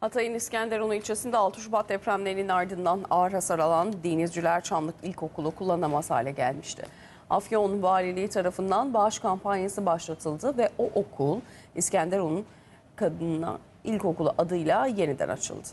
Hatay'ın İskenderun ilçesinde 6 Şubat depremlerinin ardından ağır hasar alan Denizciler Çamlık İlkokulu kullanılamaz hale gelmişti. Afyon Valiliği tarafından bağış kampanyası başlatıldı ve o okul İskenderun Kadınlar İlkokulu adıyla yeniden açıldı.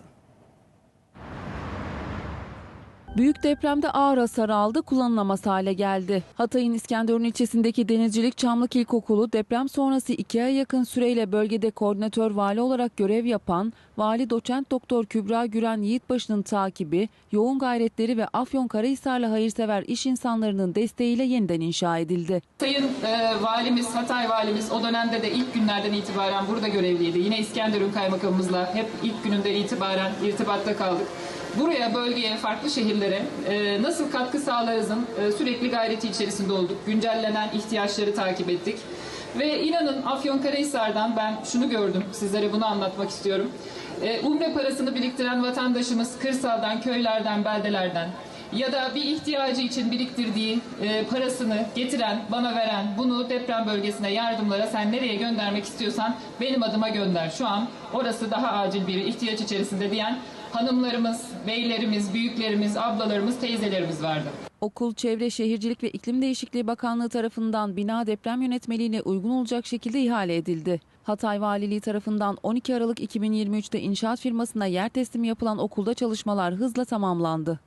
Büyük depremde ağır hasar aldı, kullanılamaz hale geldi. Hatay'ın İskenderun ilçesindeki Denizcilik Çamlık İlkokulu deprem sonrası iki ay yakın süreyle bölgede koordinatör vali olarak görev yapan Vali Doçent Doktor Kübra Güren Yiğitbaşı'nın takibi, yoğun gayretleri ve Afyonkarahisarlı hayırsever iş insanlarının desteğiyle yeniden inşa edildi. Sayın e, valimiz, Hatay valimiz o dönemde de ilk günlerden itibaren burada görevliydi. Yine İskenderun kaymakamımızla hep ilk gününden itibaren irtibatta kaldık. Buraya, bölgeye, farklı şehirlere e, nasıl katkı sağlarızın e, sürekli gayreti içerisinde olduk. Güncellenen ihtiyaçları takip ettik. Ve inanın Afyonkarahisar'dan ben şunu gördüm, sizlere bunu anlatmak istiyorum. E, umre parasını biriktiren vatandaşımız kırsaldan, köylerden, beldelerden ya da bir ihtiyacı için biriktirdiği e, parasını getiren, bana veren, bunu deprem bölgesine yardımlara sen nereye göndermek istiyorsan benim adıma gönder. Şu an orası daha acil bir ihtiyaç içerisinde diyen hanımlarımız, beylerimiz, büyüklerimiz, ablalarımız, teyzelerimiz vardı. Okul Çevre Şehircilik ve İklim Değişikliği Bakanlığı tarafından bina deprem yönetmeliğine uygun olacak şekilde ihale edildi. Hatay Valiliği tarafından 12 Aralık 2023'te inşaat firmasına yer teslimi yapılan okulda çalışmalar hızla tamamlandı.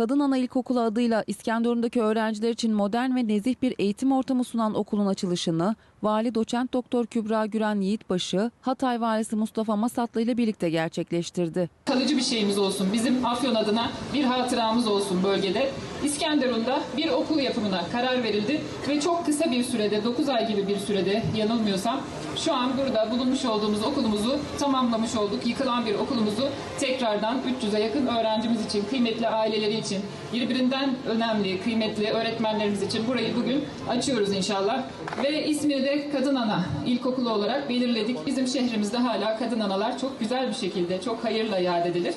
Kadın Ana İlkokulu adıyla İskenderun'daki öğrenciler için modern ve nezih bir eğitim ortamı sunan okulun açılışını Vali Doçent Doktor Kübra Güren Yiğitbaşı, Hatay Valisi Mustafa Masatlı ile birlikte gerçekleştirdi. Kalıcı bir şeyimiz olsun. Bizim Afyon adına bir hatıramız olsun bölgede. İskenderun'da bir okul yapımına karar verildi ve çok kısa bir sürede, 9 ay gibi bir sürede yanılmıyorsam şu an burada bulunmuş olduğumuz okulumuzu tamamlamış olduk. Yıkılan bir okulumuzu tekrardan 300'e yakın öğrencimiz için, kıymetli aileleri için, birbirinden önemli, kıymetli öğretmenlerimiz için burayı bugün açıyoruz inşallah. Ve ismini de Kadın Ana İlkokulu olarak belirledik. Bizim şehrimizde hala kadın analar çok güzel bir şekilde, çok hayırla yad edilir.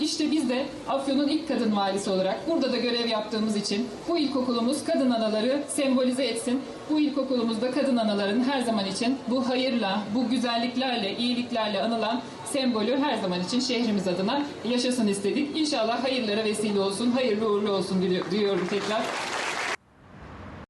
İşte biz de Afyon'un ilk kadın valisi olarak burada da görev yaptığımız için bu ilkokulumuz kadın anaları sembolize etsin. Bu ilkokulumuzda kadın anaların her zaman için bu hayırla, bu güzelliklerle, iyiliklerle anılan sembolü her zaman için şehrimiz adına yaşasın istedik. İnşallah hayırlara vesile olsun, hayırlı uğurlu olsun diliyorum tekrar.